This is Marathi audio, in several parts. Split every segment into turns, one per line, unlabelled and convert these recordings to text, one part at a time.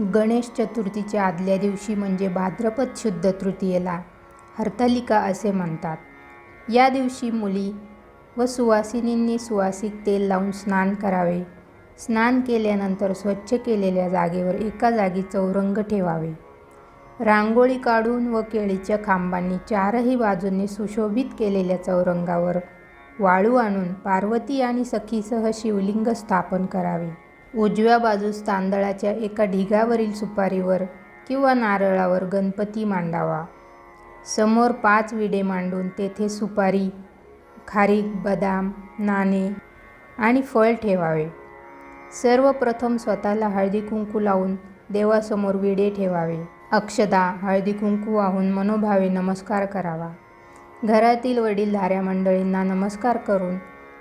गणेश चतुर्थीच्या आदल्या दिवशी म्हणजे भाद्रपद शुद्ध तृतीयेला हरतालिका असे म्हणतात. या दिवशी मुली व सुवासिनींनी सुवासिक तेल लावून स्नान करावे. स्नान केल्यानंतर स्वच्छ केलेल्या जागेवर एका जागी चौरंग ठेवावे. रांगोळी काढून व केळीच्या खांबांनी चारही बाजूंनी सुशोभित केलेल्या चौरंगावर वाळू आणून पार्वती आणि सखीसह शिवलिंग स्थापन करावे. उजव्या बाजूस तांदळाच्या एका ढिगावरील सुपारीवर किंवा नारळावर गणपती मांडावा. समोर पाच विडे मांडून तेथे सुपारी, खारीक, बदाम, नाणे आणि फळ ठेवावे. सर्वप्रथम स्वतःला हळदीकुंकू लावून देवासमोर विडे ठेवावे. अक्षता, हळदीकुंकू वाहून मनोभावे नमस्कार करावा. घरातील वडीलधाऱ्या मंडळींना नमस्कार करून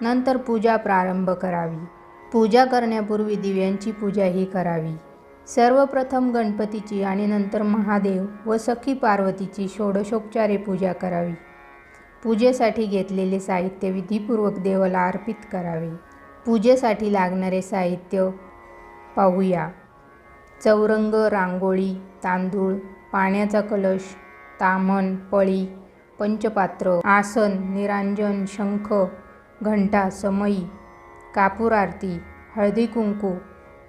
नंतर पूजा प्रारंभ करावी. पूजा करण्यापूर्वी दिव्यांची पूजाही करावी. सर्वप्रथम गणपतीची आणि नंतर महादेव व सखी पार्वतीची षोडशोपचारे पूजा करावी. पूजेसाठी घेतलेले साहित्य विधीपूर्वक देवाला अर्पित करावे. पूजेसाठी लागणारे साहित्य पाहूया. चौरंग, रांगोळी, तांदूळ, पाण्याचा कलश, तामण पळी, पंचपात्र, आसन, निरांजन, शंख, घंटा, समई, कापूर आरती, हळदीकुंकू,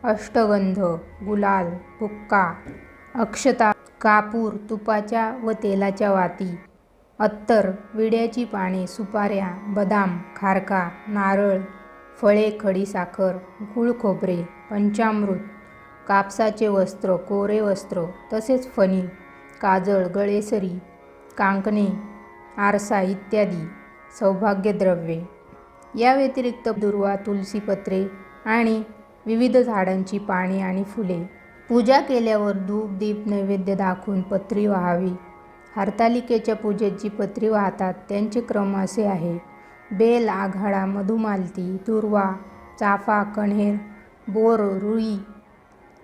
अष्टगंध, गुलाल, बुक्का, अक्षता, कापूर, तुपाच्या व तेलाच्या वाती, अत्तर, विड्याची पाने, सुपाऱ्या, बदाम, खारका, नारळ, फळे, खडीसाखर, गूळ खोबरे, पंचामृत, कापसाचे वस्त्र, कोरे वस्त्र तसेच फणी, काजळ, गळेसरी, कांकणे, आरसा इत्यादी सौभाग्यद्रव्ये. या व्यतिरिक्त दुर्वा, तुलसी पत्रे आणि विविध झाडांची पाने आणि फुले. पूजा केल्यावर धूप, दीप नैवेद्य दाखवून पत्री वाहावी. हरतालिकेच्या पूजेत जी पत्री वाहतात त्यांचे क्रम असे आहे. बेल, आघाडा, मधुमालती, दुर्वा चाफा, कण्हेर, बोर, रुई,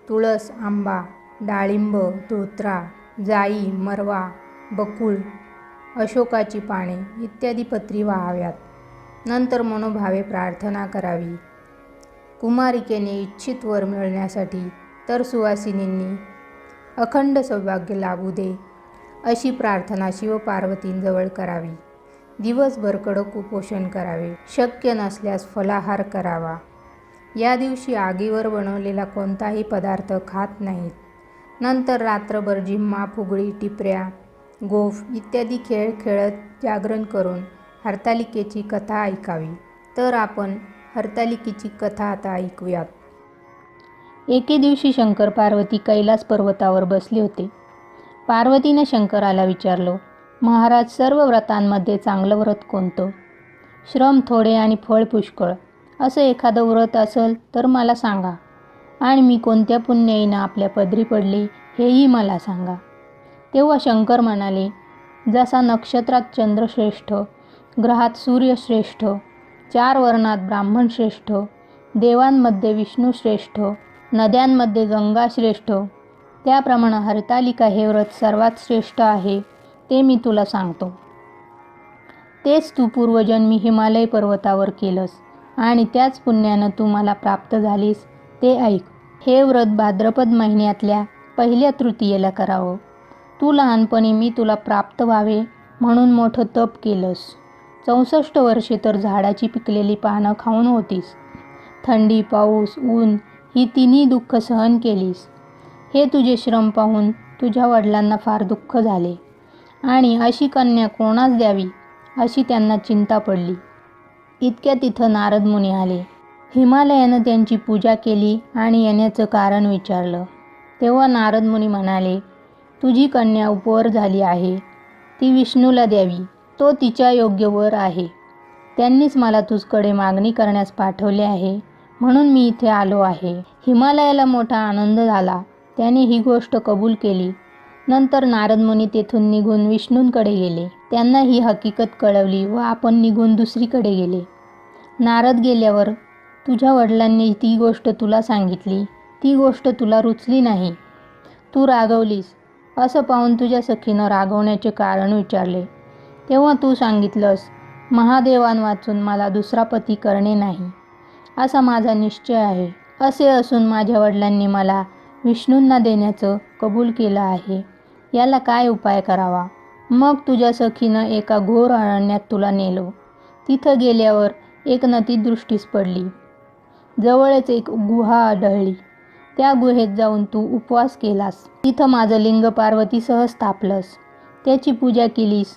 तुळस, आंबा, डाळिंब, धोत्रा, जाई, मरवा, बकुळ, अशोकाची पाने इत्यादी पत्री वाहाव्यात. नंतर मनोभावे प्रार्थना करावी. कुमारिकेने इच्छित वर मिळण्यासाठी तर सुवासिनींनी अखंड सौभाग्य लाभू दे अशी प्रार्थना शिवपार्वतींजवळ करावी. दिवसभर कडक उपोषण करावे. शक्य नसल्यास फलाहार करावा. या दिवशी आगीवर बनवलेला कोणताही पदार्थ खात नाहीत. नंतर रात्रभर झिम्मा, फुगडी, टिपऱ्या, गोफ इत्यादी खेळ खेळत जागरण करून हरतालिकेची कथा ऐकावी. तर आपण हरतालिकेची कथा आता ऐकूयात. एके दिवशी शंकर पार्वती कैलास पर्वतावर बसले होते. पार्वतीने शंकराला विचारलं, महाराज सर्व व्रतांमध्ये चांगलं व्रत कोणतं? श्रम थोडे आणि फळ पुष्कळ असं एखादं व्रत असेल तर मला सांगा आणि मी कोणत्या पुण्याईनं आपल्या पदरी पडले हेही मला सांगा. तेव्हा शंकर म्हणाले, जसा नक्षत्रात चंद्रश्रेष्ठ ग्रहात सूर्य श्रेष्ठ, चार वर्णात ब्राह्मण श्रेष्ठ, देवांमध्ये विष्णू श्रेष्ठ, नद्यांमध्ये गंगा श्रेष्ठ, त्याप्रमाणे हरतालिका हे व्रत सर्वात श्रेष्ठ आहे ते मी तुला सांगतो. तेच तू पूर्वजन्मी हिमालय पर्वतावर केलंस आणि त्याच पुण्यानं तू मला प्राप्त झालीस ते ऐक. हे व्रत भाद्रपद महिन्यातल्या पहिल्या तृतीयेला करावं. तू लहानपणी मी तुला प्राप्त व्हावे म्हणून मोठं तप केलंस. चौसष्ट वर्षे तर झाडाची पिकलेली पानं खाऊन होतीस. थंडी, पाऊस, ऊन ही तिन्ही दुःख सहन केलीस. हे तुझे श्रम पाहून तुझ्या वडिलांना फार दुःख झाले आणि अशी कन्या कोणास द्यावी अशी त्यांना चिंता पडली. इतक्या तिथं नारद मुनी आले. हिमालयानं त्यांची पूजा केली आणि येण्याचं कारण विचारलं. तेव्हा नारद मुनी म्हणाले, तुझी कन्या उपवर झाली आहे. ती विष्णूला द्यावी. तो तिच्या योग्य वर आहे. त्यांनीच मला तुझकडे मागणी करण्यास पाठवले आहे म्हणून मी इथे आलो आहे. हिमालयाला मोठा आनंद झाला. त्याने ही गोष्ट कबूल केली. नंतर नारद मुनी तेथून निघून विष्णूंकडे गेले. त्यांना ही हकीकत कळवली व आपण निघून दुसरीकडे गेले. नारद गेल्यावर तुझ्या वडिलांनी ती गोष्ट तुला सांगितली. ती गोष्ट तुला रुचली नाही. तू रागवलीस असं पाहून तुझ्या सखीनं रागवण्याचे कारण विचारले. तेव्हा तू सांगितलंस, महादेवांवाचून मला दुसरा पती करणे नाही, असा माझा निश्चय आहे. असे असून माझ्या वडिलांनी मला विष्णूंना देण्याचं कबूल केलं आहे. याला काय उपाय करावा? मग तुझ्या सखीनं एका घोर अरण्यात तुला नेलो. तिथं गेल्यावर एक नदी दृष्टीस पडली. जवळच एक गुहा आढळली. त्या गुहेत जाऊन तू उपवास केलास. तिथं माझं लिंग पार्वतीसह स्थापलंस. त्याची पूजा केलीस.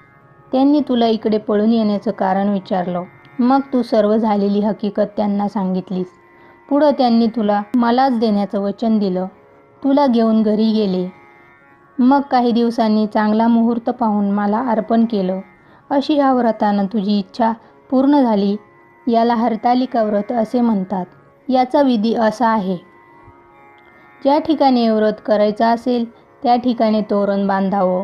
त्यांनी तुला इकडे पळून येण्याचं कारण विचारलं. मग तू सर्व झालेली हकीकत त्यांना सांगितलीस. पुढं त्यांनी तुला मलाच देण्याचं वचन दिलं. तुला घेऊन घरी गेले. मग काही दिवसांनी चांगला मुहूर्त पाहून मला अर्पण केलं. अशी ह्या व्रतानं तुझी इच्छा पूर्ण झाली. याला हरतालिका व्रत असे म्हणतात. याचा विधी असा आहे. ज्या ठिकाणी व्रत करायचं असेल त्या ठिकाणी तोरण बांधावं.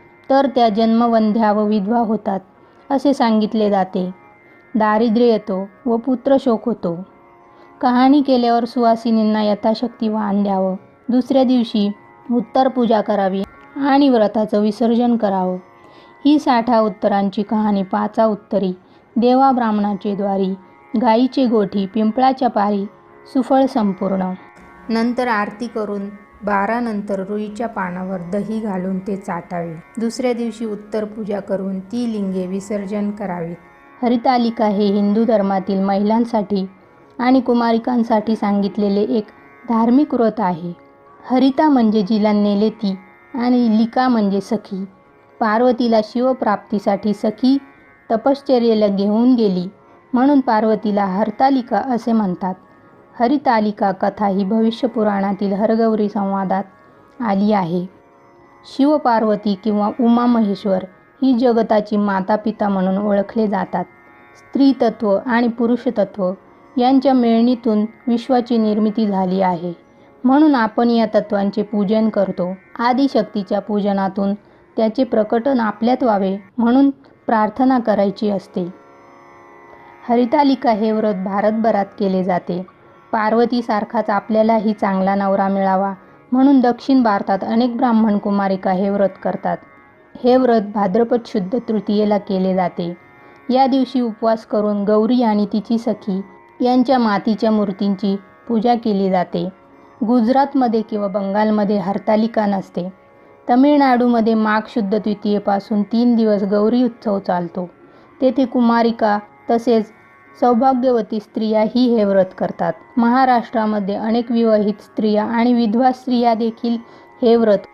तर त्या जन्मवंध्या व विधवा होतात असे सांगितले जाते. दारिद्र्य येतो व पुत्रशोक होतो. कहाणी केल्यावर सुवासिनींना यथाशक्ती वाहन द्यावं. दुसऱ्या दिवशी उत्तर पूजा करावी आणि व्रताचं विसर्जन करावं. ही साठा उत्तरांची कहाणी पाचा उत्तरी देवा ब्राह्मणाचे द्वारी गाईचे गोठी पिंपळाच्या पारी सुफळ संपूर्ण. नंतर आरती करून बारानंतर रुईच्या पानावर दही घालून ते चाटावे. दुसऱ्या दिवशी उत्तर पूजा करून ती लिंगे विसर्जन करावीत हरितालिका हे हिंदू धर्मातील महिलांसाठी आणि कुमारिकांसाठी सांगितलेले एक धार्मिक व्रत आहे. हरिता म्हणजे जिला नेले ती आणि लिका म्हणजे सखी. पार्वतीला शिवप्राप्तीसाठी सखी तपश्चर्येला घेऊन गेली म्हणून पार्वतीला हरतालिका असे म्हणतात. हरितालिका कथा ही भविष्यपुराणातील हरगौरी संवादात आली आहे. शिवपार्वती किंवा उमा महेश्वर ही जगताची माता पिता म्हणून ओळखले जातात. स्त्रीतत्व आणि पुरुषतत्व यांच्या मिळणीतून विश्वाची निर्मिती झाली आहे. म्हणून आपण या तत्वांचे पूजन करतो. आदिशक्तीच्या पूजनातून त्याचे प्रकटन आपल्यात व्हावे म्हणून प्रार्थना करायची असते. हरितालिका हे व्रत भारतभरात केले जाते. पार्वतीसारखाच आपल्यालाही चांगला नवरा मिळावा म्हणून दक्षिण भारतात अनेक ब्राह्मण कुमारिका हे व्रत करतात. हे व्रत भाद्रपद शुद्ध तृतीयेला केले जाते. या दिवशी उपवास करून गौरी आणि तिची सखी यांच्या मातीच्या मूर्तींची पूजा केली जाते. गुजरातमध्ये किंवा बंगालमध्ये हरतालिका नसते. तमिळनाडूमध्ये माघ शुद्ध द्वितीयेपासून तीन दिवस गौरी उत्सव चालतो. तेथे कुमारिका तसेच सौभाग्यवती स्त्रियाही हे व्रत करतात. महाराष्ट्रामध्ये अनेक विवाहित स्त्रिया आणि विधवा स्त्रिया देखील हे व्रत